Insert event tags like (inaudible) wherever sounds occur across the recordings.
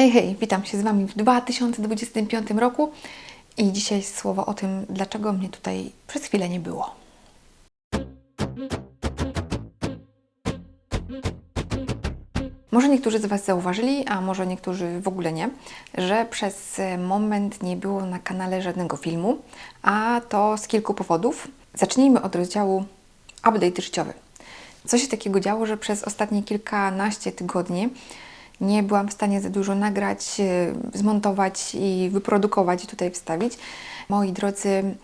Hej, hej, witam się z Wami w 2025 roku i dzisiaj słowo o tym, dlaczego mnie tutaj przez chwilę nie było. Może niektórzy z Was zauważyli, a może niektórzy w ogóle nie, że przez moment nie było na kanale żadnego filmu, a to z kilku powodów. Zacznijmy od rozdziału update życiowy. Co się takiego działo, że przez ostatnie kilkanaście tygodni nie byłam w stanie za dużo nagrać, e, zmontować i wyprodukować i tutaj wstawić. Moi drodzy,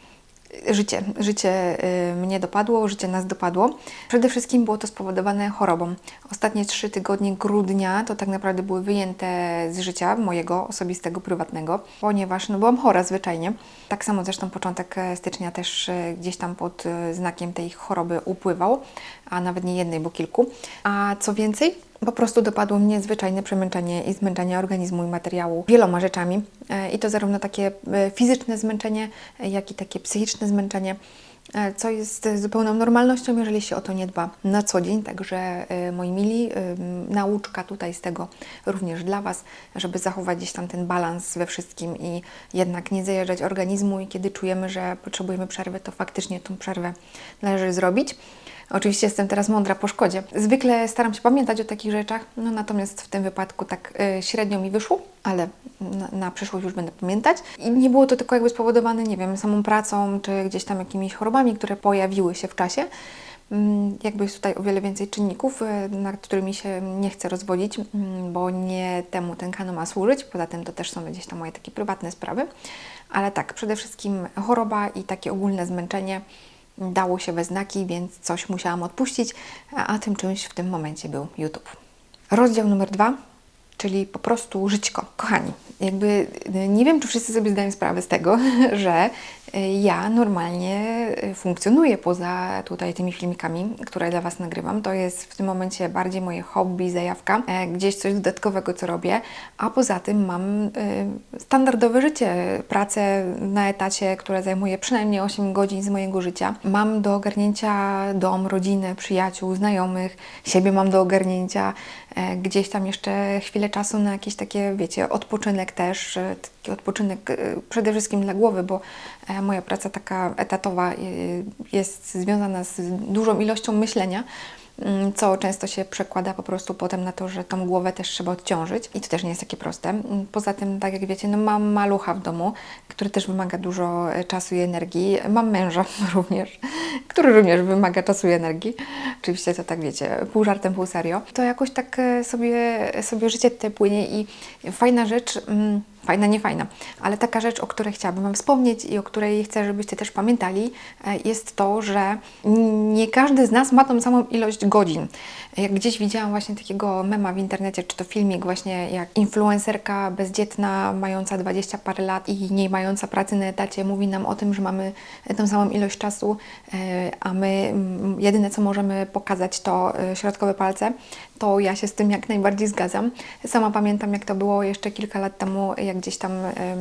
życie, życie y, mnie dopadło, życie nas dopadło. Przede wszystkim było to spowodowane chorobą. Ostatnie trzy tygodnie grudnia to tak naprawdę były wyjęte z życia mojego osobistego, prywatnego, ponieważ no, byłam chora zwyczajnie. Tak samo zresztą początek e, stycznia też e, gdzieś tam pod e, znakiem tej choroby upływał, a nawet nie jednej, bo kilku. A co więcej, po prostu dopadło mnie zwyczajne przemęczenie i zmęczenie organizmu i materiału wieloma rzeczami. E, I to zarówno takie e, fizyczne zmęczenie, e, jak i takie psychiczne zmęczenie, co jest zupełną normalnością, jeżeli się o to nie dba na co dzień. Także moi mili, nauczka tutaj z tego również dla Was, żeby zachować gdzieś tam ten balans we wszystkim i jednak nie zajeżdżać organizmu i kiedy czujemy, że potrzebujemy przerwy, to faktycznie tą przerwę należy zrobić. Oczywiście jestem teraz mądra po szkodzie. Zwykle staram się pamiętać o takich rzeczach, no natomiast w tym wypadku tak y, średnio mi wyszło, ale na, na, przyszłość już będę pamiętać. I nie było to tylko jakby spowodowane, nie wiem, samą pracą, czy gdzieś tam jakimiś chorobami, które pojawiły się w czasie. Mm, jakby jest tutaj o wiele więcej czynników, y, nad którymi się nie chcę rozwodzić, mm, bo nie temu ten kanał ma służyć. Poza tym to też są gdzieś tam moje takie prywatne sprawy. Ale tak, przede wszystkim choroba i takie ogólne zmęczenie dało się we znaki, więc coś musiałam odpuścić, a tym czymś w tym momencie był YouTube. Rozdział numer dwa, czyli po prostu żyćko. Kochani, jakby nie wiem, czy wszyscy sobie zdają sprawę z tego, (laughs) że ja normalnie funkcjonuję poza tutaj tymi filmikami, które dla Was nagrywam. To jest w tym momencie bardziej moje hobby, zajawka, e, gdzieś coś dodatkowego, co robię, a poza tym mam e, standardowe życie, pracę na etacie, która zajmuje przynajmniej 8 godzin z mojego życia. Mam do ogarnięcia dom, rodzinę, przyjaciół, znajomych, siebie mam do ogarnięcia, e, gdzieś tam jeszcze chwilę czasu na jakieś takie, wiecie, odpoczynek też, taki odpoczynek przede wszystkim dla głowy, bo moja praca taka etatowa y, jest związana z dużą ilością myślenia, mm, co często się przekłada po prostu potem na to, że tą głowę też trzeba odciążyć i to też nie jest takie proste. Mm, poza tym, tak jak wiecie, no mam malucha w domu, który też wymaga dużo e, czasu i energii. Mam męża (laughs) również, który również wymaga czasu i energii. Oczywiście to tak wiecie, pół żartem, pół serio. To jakoś tak e, sobie, sobie życie tutaj płynie i fajna rzecz mm, fajna, nie fajna, ale taka rzecz, o której chciałabym Wam wspomnieć i o której chcę, żebyście też pamiętali, e, jest to, że nie każdy z nas ma tą samą ilość godzin. Jak gdzieś widziałam właśnie takiego mema w internecie, czy to filmik właśnie jak influencerka bezdzietna, mająca 20 parę lat i nie mająca pracy na etacie, mówi nam o tym, że mamy tą samą ilość czasu, e, a my jedyne co możemy pokazać to e, środkowe palce, to ja się z tym jak najbardziej zgadzam. Sama pamiętam, jak to było jeszcze kilka lat temu, jak gdzieś tam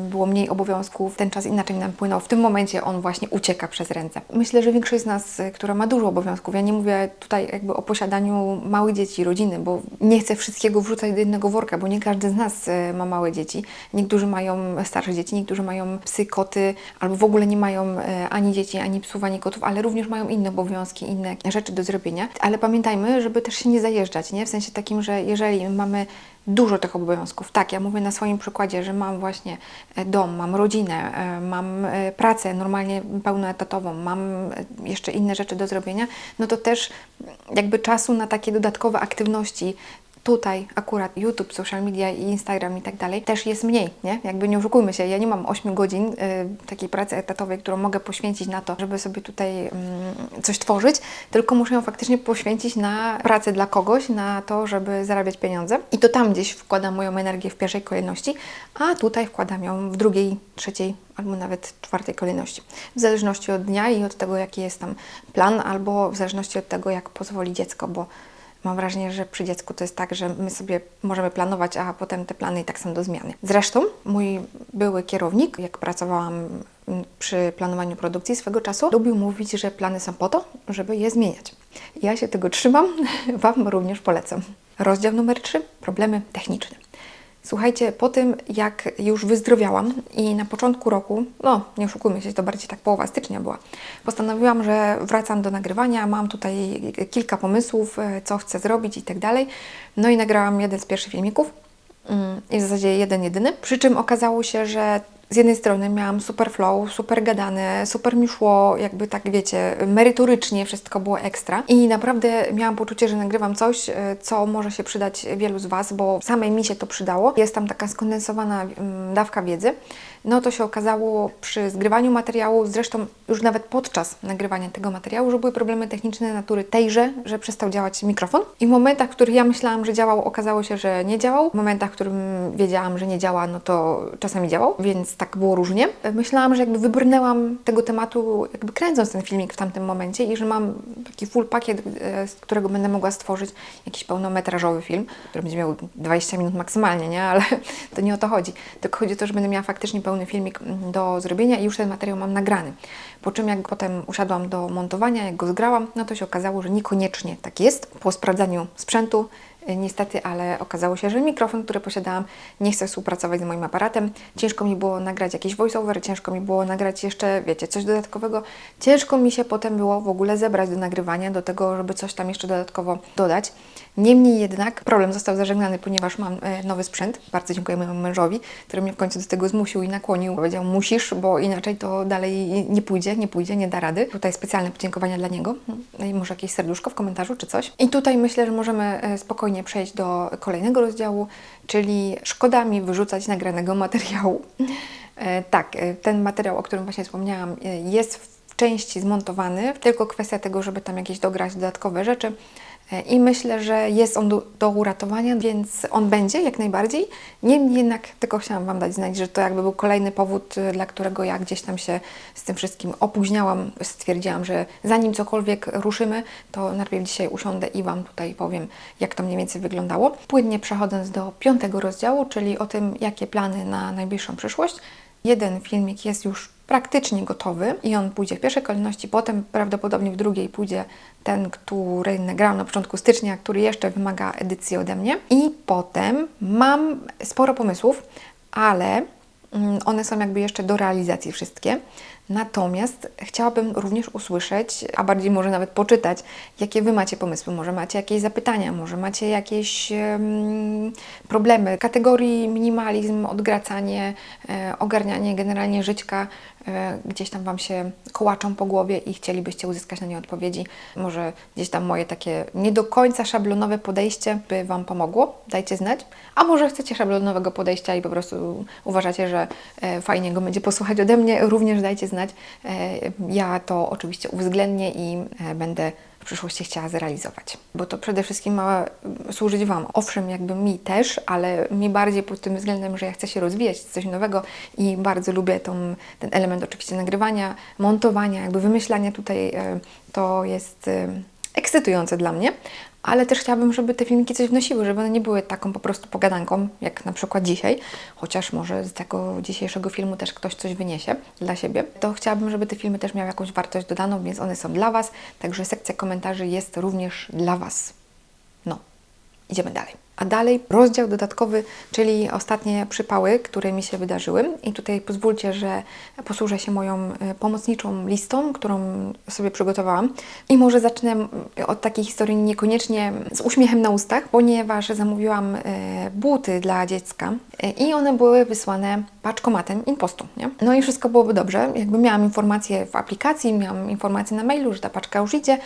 było mniej obowiązków, ten czas inaczej nam płynął. W tym momencie on właśnie ucieka przez ręce. Myślę, że większość z nas, która ma dużo obowiązków, ja nie mówię tutaj jakby o posiadaniu małych dzieci, rodziny, bo nie chcę wszystkiego wrzucać do jednego worka, bo nie każdy z nas e, ma małe dzieci. Niektórzy mają starsze dzieci, niektórzy mają psy, koty, albo w ogóle nie mają e, ani dzieci, ani psów, ani kotów, ale również mają inne obowiązki, inne rzeczy do zrobienia. Ale pamiętajmy, żeby też się nie zajeżdżać, nie? W sensie takim, że jeżeli mamy dużo tych obowiązków. Tak, ja mówię na swoim przykładzie, że mam właśnie e, dom, mam rodzinę, mam pracę normalnie pełnoetatową, mam jeszcze inne rzeczy do zrobienia, no to też jakby czasu na takie dodatkowe aktywności tutaj akurat YouTube, social media i Instagram i tak dalej też jest mniej, nie? Jakby nie oszukujmy się, ja nie mam 8 godzin y, takiej pracy etatowej, którą mogę poświęcić na to, żeby sobie tutaj y, coś tworzyć, tylko muszę ją faktycznie poświęcić na pracę dla kogoś, na to, żeby zarabiać pieniądze. I to tam gdzieś wkładam moją energię w pierwszej kolejności, a tutaj wkładam ją w drugiej, trzeciej albo nawet czwartej kolejności. W zależności od dnia i od tego, jaki jest tam plan, albo w zależności od tego, jak pozwoli dziecko, bo Mam wrażenie, że przy dziecku to jest tak, że my sobie możemy planować, a potem te plany i tak są do zmiany. Zresztą mój były kierownik, jak pracowałam przy planowaniu produkcji swego czasu, lubił mówić, że plany są po to, żeby je zmieniać. Ja się tego trzymam, (laughs) Wam również polecam. Rozdział numer 3. Problemy techniczne. Słuchajcie, po tym jak już wyzdrowiałam i na początku roku, no nie oszukujmy się, to bardziej tak połowa stycznia była, postanowiłam, że wracam do nagrywania, mam tutaj kilka pomysłów, e, co chcę zrobić i tak dalej. No i nagrałam jeden z pierwszych filmików mm, i w zasadzie jeden jedyny, przy czym okazało się, że z jednej strony miałam super flow, super gadane, super mi szło, jakby tak wiecie, merytorycznie wszystko było ekstra i naprawdę miałam poczucie, że nagrywam coś, e, co może się przydać wielu z Was, bo samej mi się to przydało. Jest tam taka skondensowana mm, dawka wiedzy. No to się okazało przy zgrywaniu materiału, zresztą już nawet podczas nagrywania tego materiału, że były problemy techniczne natury tejże, że przestał działać mikrofon. I w momentach, w których ja myślałam, że działał, okazało się, że nie działał. W momentach, w którym wiedziałam, że nie działa, no to czasami działał, więc tak było różnie. Myślałam, że jakby wybrnęłam tego tematu, jakby kręcąc ten filmik w tamtym momencie i że mam taki full pakiet, e, z którego będę mogła stworzyć jakiś pełnometrażowy film, który będzie miał 20 minut maksymalnie, nie? Ale (laughs) to nie o to chodzi. Tylko chodzi o to, że będę miała faktycznie pełny pełny filmik do zrobienia i już ten materiał mam nagrany. Po czym jak potem usiadłam do montowania, jak go zgrałam, no to się okazało, że niekoniecznie tak jest. Po sprawdzaniu sprzętu niestety, ale okazało się, że mikrofon, który posiadałam, nie chce współpracować z moim aparatem. Ciężko mi było nagrać jakiś voiceover, ciężko mi było nagrać jeszcze, wiecie, coś dodatkowego. Ciężko mi się potem było w ogóle zebrać do nagrywania, do tego, żeby coś tam jeszcze dodatkowo dodać. Niemniej jednak problem został zażegnany, ponieważ mam e, nowy sprzęt. Bardzo dziękuję mojemu mężowi, który mnie w końcu do tego zmusił i nakłonił. Powiedział, musisz, bo inaczej to dalej nie pójdzie, nie pójdzie, nie da rady. Tutaj specjalne podziękowania dla niego. No I może jakieś serduszko w komentarzu czy coś. I tutaj myślę, że możemy e, spokojnie przejść do kolejnego rozdziału, czyli szkoda mi wyrzucać nagranego materiału. E, tak, ten materiał, o którym właśnie wspomniałam, jest w części zmontowany, tylko kwestia tego, żeby tam jakieś dograć dodatkowe rzeczy. E, I myślę, że jest on do, do, uratowania, więc on będzie jak najbardziej. Niemniej jednak tylko chciałam Wam dać znać, że to jakby był kolejny powód, e, dla którego ja gdzieś tam się z tym wszystkim opóźniałam. Stwierdziłam, że zanim cokolwiek ruszymy, to najpierw dzisiaj usiądę i Wam tutaj powiem, jak to mniej więcej wyglądało. Płynnie przechodząc do piątego rozdziału, czyli o tym, jakie plany na najbliższą przyszłość. Jeden filmik jest już praktycznie gotowy i on pójdzie w pierwszej kolejności, potem prawdopodobnie w drugiej pójdzie ten, który nagrałam na początku stycznia, który jeszcze wymaga edycji ode mnie. I potem mam sporo pomysłów, ale mm, one są jakby jeszcze do realizacji wszystkie. Natomiast chciałabym również usłyszeć, a bardziej może nawet poczytać, jakie Wy macie pomysły. Może macie jakieś zapytania, może macie jakieś um, problemy. Kategorii minimalizm, odgracanie, e, ogarnianie generalnie żyćka e, gdzieś tam Wam się kołaczą po głowie i chcielibyście uzyskać na nie odpowiedzi. Może gdzieś tam moje takie nie do końca szablonowe podejście by Wam pomogło. Dajcie znać. A może chcecie szablonowego podejścia i po prostu uważacie, że e, fajnie go będzie posłuchać ode mnie, również dajcie znać znać. E, ja to oczywiście uwzględnię i e, będę w przyszłości chciała zrealizować. Bo to przede wszystkim ma służyć Wam. Owszem, jakby mi też, ale mi bardziej pod tym względem, że ja chcę się rozwijać, coś nowego i bardzo lubię tą, ten element oczywiście nagrywania, montowania, jakby wymyślania tutaj. E, to jest ekscytujące dla mnie, ale też chciałabym, żeby te filmiki coś wnosiły, żeby one nie były taką po prostu pogadanką, jak na przykład dzisiaj, chociaż może z tego dzisiejszego filmu też ktoś coś wyniesie dla siebie, to chciałabym, żeby te filmy też miały jakąś wartość dodaną, więc one są dla Was, także sekcja komentarzy jest również dla Was. No, idziemy dalej. A dalej rozdział dodatkowy, czyli ostatnie przypały, które mi się wydarzyły. I tutaj pozwólcie, że posłużę się moją e, pomocniczą listą, którą sobie przygotowałam. I może zacznę od takiej historii niekoniecznie z uśmiechem na ustach, ponieważ zamówiłam e, buty dla dziecka e, i one były wysłane paczkomatem Impostu. Nie? No i wszystko byłoby dobrze. Jakby miałam informację w aplikacji, miałam informację na mailu, że ta paczka już idzie.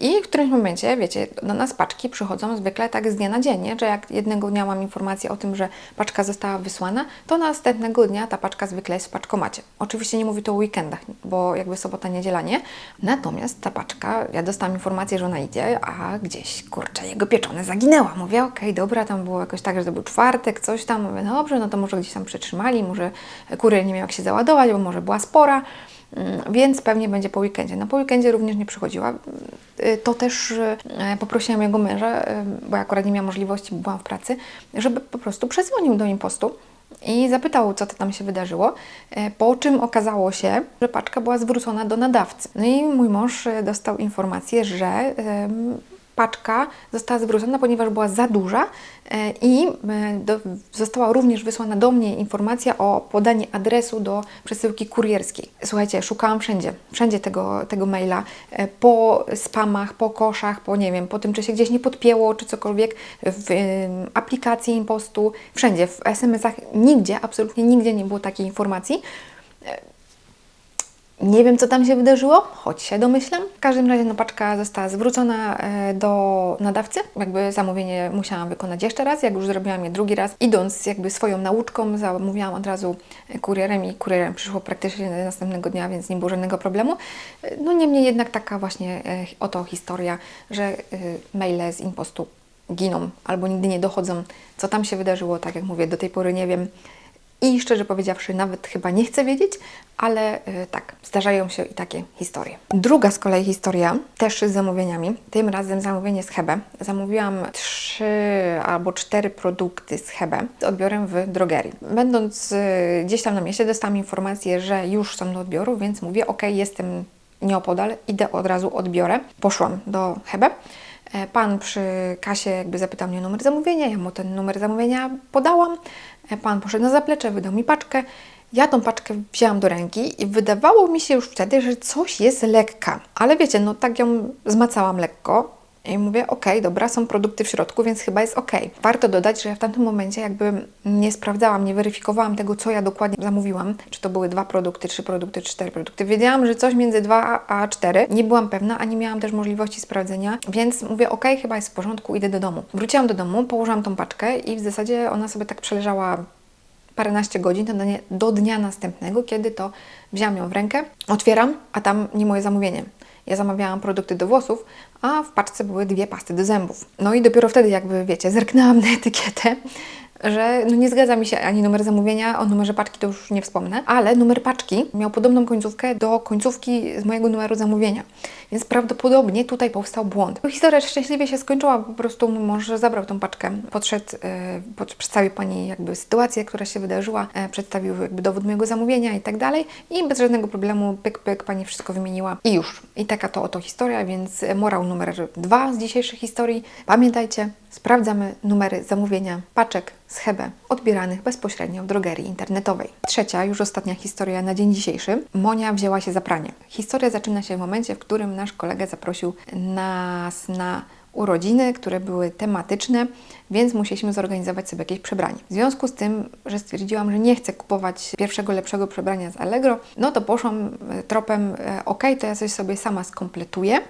I w którymś momencie, wiecie, do nas paczki przychodzą zwykle tak z dnia na dzień, nie? że jak jednego dnia mam informację o tym, że paczka została wysłana, to następnego dnia ta paczka zwykle jest w paczkomacie. Oczywiście nie mówię to o weekendach, bo jakby sobota, niedziela nie. Natomiast ta paczka, ja dostałam informację, że ona idzie, a gdzieś, kurczę, jego pieczone zaginęła. Mówię, okej, okay, dobra, tam było jakoś tak, że to był czwartek, coś tam. Mówię, no dobrze, no to może gdzieś tam przetrzymali, może kurier nie miał jak się załadować, bo może była spora. Mm, więc pewnie będzie po weekendzie. No po weekendzie również nie przychodziła. Y, to też y, poprosiłam jego męża, y, bo akurat nie miałam możliwości, bo byłam w pracy, żeby po prostu przedzwonił do impostu i zapytał, co to tam się wydarzyło, po czym okazało się, że paczka była zwrócona do nadawcy. No i mój mąż dostał informację, że paczka została zwrócona, ponieważ była za duża e, i e, do, została również wysłana do mnie informacja o podanie adresu do przesyłki kurierskiej. Słuchajcie, szukałam wszędzie, wszędzie tego, tego maila, e, po spamach, po koszach, po nie wiem, po tym, czy się gdzieś nie podpięło, czy cokolwiek, w e, aplikacji impostu, wszędzie, w SMS-ach, nigdzie, absolutnie nigdzie nie było takiej informacji. Nie wiem, co tam się wydarzyło, choć się domyślam. W każdym razie no, paczka została zwrócona e, do nadawcy. Jakby zamówienie musiałam wykonać jeszcze raz, jak już zrobiłam je drugi raz. Idąc jakby swoją nauczką, zamówiłam od razu kurierem i kurierem przyszło praktycznie następnego dnia, więc nie było żadnego problemu. E, No niemniej jednak taka właśnie e, oto historia, że maile z impostu giną albo nigdy nie dochodzą. Co tam się wydarzyło, tak jak mówię, do tej pory nie wiem. I szczerze powiedziawszy, nawet chyba nie chcę wiedzieć, ale y, tak, zdarzają się i takie historie. Druga z kolei historia, też z zamówieniami. Tym razem zamówienie z Hebe. Zamówiłam trzy albo cztery produkty z Hebe z odbiorem w drogerii. Będąc y, gdzieś tam na mieście, dostałam informację, że już są do odbioru, więc mówię, ok, jestem nieopodal, idę od razu odbiorę. Poszłam do Hebe. E, Pan przy kasie jakby zapytał mnie numer zamówienia, ja mu ten numer zamówienia podałam. E, Pan poszedł na zaplecze, wydał mi paczkę. Ja tą paczkę wzięłam do ręki i wydawało mi się już wtedy, że coś jest lekka. Ale wiecie, no tak ją zmacałam lekko i mówię, okej, dobra, są produkty w środku, więc chyba jest okej. Warto dodać, że ja w tamtym momencie jakby nie sprawdzałam, nie weryfikowałam tego, co ja dokładnie zamówiłam. Czy to były dwa produkty, trzy produkty, cztery produkty. Wiedziałam, że coś między dwa a cztery. Nie byłam pewna, a nie miałam też możliwości sprawdzenia, więc mówię, okej, chyba jest w porządku, idę do domu. Wróciłam do domu, położyłam tą paczkę i w zasadzie ona sobie tak przeleżała paręnaście godzin dnia, do dnia następnego, kiedy to wziąłam ją w rękę, otwieram, a tam nie moje zamówienie. Ja zamawiałam produkty do włosów, a w paczce były dwie pasty do zębów. No i dopiero wtedy, jakby wiecie, zerknęłam na etykietę, że no nie zgadza mi się ani numer zamówienia, o numerze paczki to już nie wspomnę, ale numer paczki miał podobną końcówkę do końcówki z mojego numeru zamówienia. Więc prawdopodobnie tutaj powstał błąd. Historia szczęśliwie się skończyła, po prostu mój mąż zabrał tą paczkę, podszedł, e, pod, przedstawił pani jakby sytuację, która się wydarzyła, e, przedstawił jakby dowód mojego zamówienia i tak dalej i bez żadnego problemu pyk, pyk, pani wszystko wymieniła i już. I taka to oto historia, więc morał numer dwa z dzisiejszej historii. Pamiętajcie, sprawdzamy numery zamówienia paczek z Hebe odbieranych bezpośrednio w drogerii internetowej. Trzecia, już ostatnia historia na dzień dzisiejszy. Monia wzięła się za pranie. Historia zaczyna się w momencie, w którym nasz kolega zaprosił nas na urodziny, które były tematyczne, więc musieliśmy zorganizować sobie jakieś przebranie. W związku z tym, że stwierdziłam, że nie chcę kupować pierwszego lepszego przebrania z Allegro, no to poszłam e, tropem, e, ok, to ja coś sobie sama skompletuję,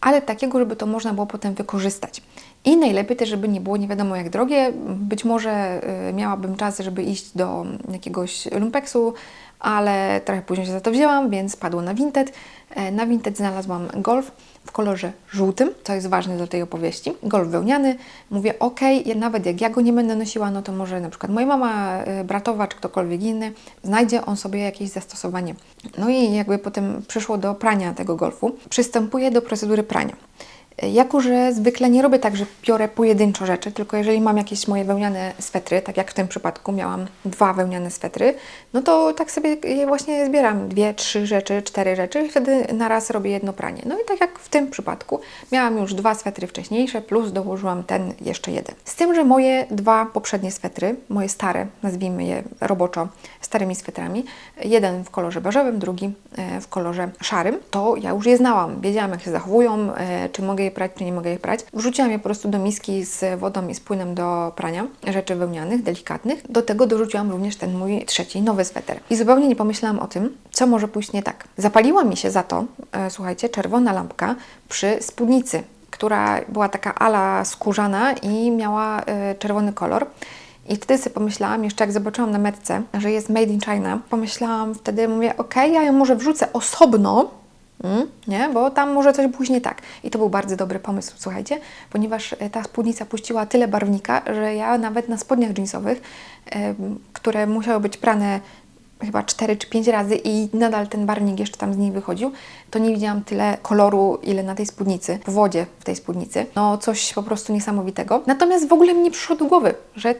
ale takiego, żeby to można było potem wykorzystać. I najlepiej też, żeby nie było nie wiadomo jak drogie. Być może y, miałabym czas, żeby iść do jakiegoś lumpeksu, ale trochę później się za to wzięłam, więc padło na Vinted. E, Na Vinted znalazłam golf w kolorze żółtym, co jest ważne do tej opowieści. Golf wełniany. Mówię, ok, nawet jak ja go nie będę nosiła, no to może na przykład moja mama, y, bratowa czy ktokolwiek inny, znajdzie on sobie jakieś zastosowanie. No i jakby potem przyszło do prania tego golfu. Przystępuję do procedury prania. Jako, że zwykle nie robię tak, że biorę pojedynczo rzeczy, tylko jeżeli mam jakieś moje wełniane swetry, tak jak w tym przypadku miałam dwa wełniane swetry, no to tak sobie je właśnie zbieram dwie, trzy rzeczy, cztery rzeczy i wtedy na raz robię jedno pranie. No i tak jak w tym przypadku miałam już dwa swetry wcześniejsze, plus dołożyłam ten jeszcze jeden. Z tym, że moje dwa poprzednie swetry, moje stare, nazwijmy je roboczo starymi swetrami, jeden w kolorze beżowym, drugi e, w kolorze szarym, to ja już je znałam, wiedziałam jak się zachowują, e, czy mogę je prać, czy nie mogę je prać. Wrzuciłam je po prostu do miski z wodą i z płynem do prania rzeczy wełnianych, delikatnych. Do tego dorzuciłam również ten mój trzeci, nowy sweter. I zupełnie nie pomyślałam o tym, co może pójść nie tak. Zapaliła mi się za to, e, słuchajcie, czerwona lampka przy spódnicy, która była taka ala skórzana i miała e, czerwony kolor. I wtedy sobie pomyślałam, jeszcze jak zobaczyłam na metce, że jest made in China, pomyślałam wtedy, mówię, okej, ja ją może wrzucę osobno, Mm, nie? Bo tam może coś pójść nie tak. I to był bardzo dobry pomysł, słuchajcie, ponieważ e, ta spódnica puściła tyle barwnika, że ja nawet na spodniach jeansowych, które musiały być prane chyba 4 czy 5 razy i nadal ten barwnik jeszcze tam z niej wychodził, to nie widziałam tyle koloru, ile na tej spódnicy, w wodzie w tej spódnicy. No coś po prostu niesamowitego. Natomiast w ogóle mi nie przyszło do głowy, że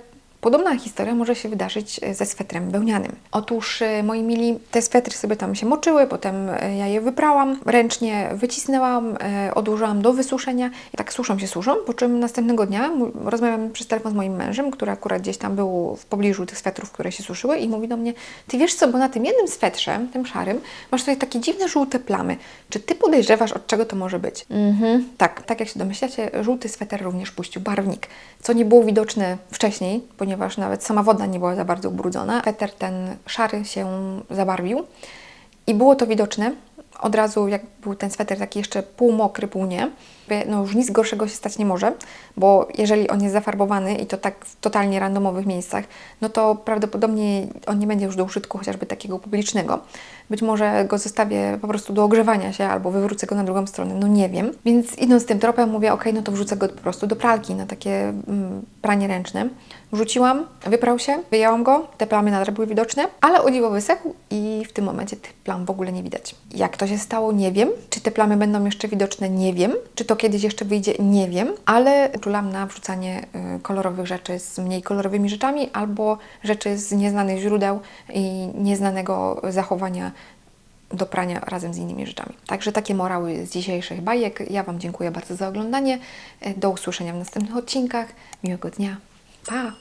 Podobna historia może się wydarzyć e, ze swetrem wełnianym. Otóż, e, moi mili, te swetry sobie tam się moczyły, potem e, ja je wyprałam, ręcznie wycisnęłam, odłożyłam do wysuszenia i tak suszą się suszą, po czym następnego dnia rozmawiam przez telefon z moim mężem, który akurat gdzieś tam był w pobliżu tych swetrów, które się suszyły i mówi do mnie, ty wiesz co, bo na tym jednym swetrze, tym szarym, masz tutaj takie dziwne żółte plamy. Czy ty podejrzewasz, od czego to może być? Mhm. Tak, tak jak się domyślacie, żółty sweter również puścił barwnik, co nie było widoczne wcześniej, ponieważ nawet sama woda nie była za bardzo ubrudzona. Sweter ten szary się zabarwił i było to widoczne od razu, jak był ten sweter taki jeszcze półmokry, pół nie. No już nic gorszego się stać nie może, bo jeżeli on jest zafarbowany i to tak w totalnie randomowych miejscach, no to prawdopodobnie on nie będzie już do użytku chociażby takiego publicznego. Być może go zostawię po prostu do ogrzewania się albo wywrócę go na drugą stronę, no nie wiem. Więc idąc tym tropem mówię, ok, no to wrzucę go po prostu do pralki na takie mm, pranie ręczne. Wrzuciłam, wyprał się, wyjęłam go, te plamy nadal były widoczne, ale o dziwo wysechł i w tym momencie tych plam w ogóle nie widać. Jak to się stało, nie wiem. Czy te plamy będą jeszcze widoczne, nie wiem. Czy to kiedyś jeszcze wyjdzie, nie wiem. Ale czulam na wrzucanie y, kolorowych rzeczy z mniej kolorowymi rzeczami albo rzeczy z nieznanych źródeł i nieznanego zachowania do prania razem z innymi rzeczami. Także takie morały z dzisiejszych bajek. Ja Wam dziękuję bardzo za oglądanie. Y, Do usłyszenia w następnych odcinkach. Miłego dnia. Pa!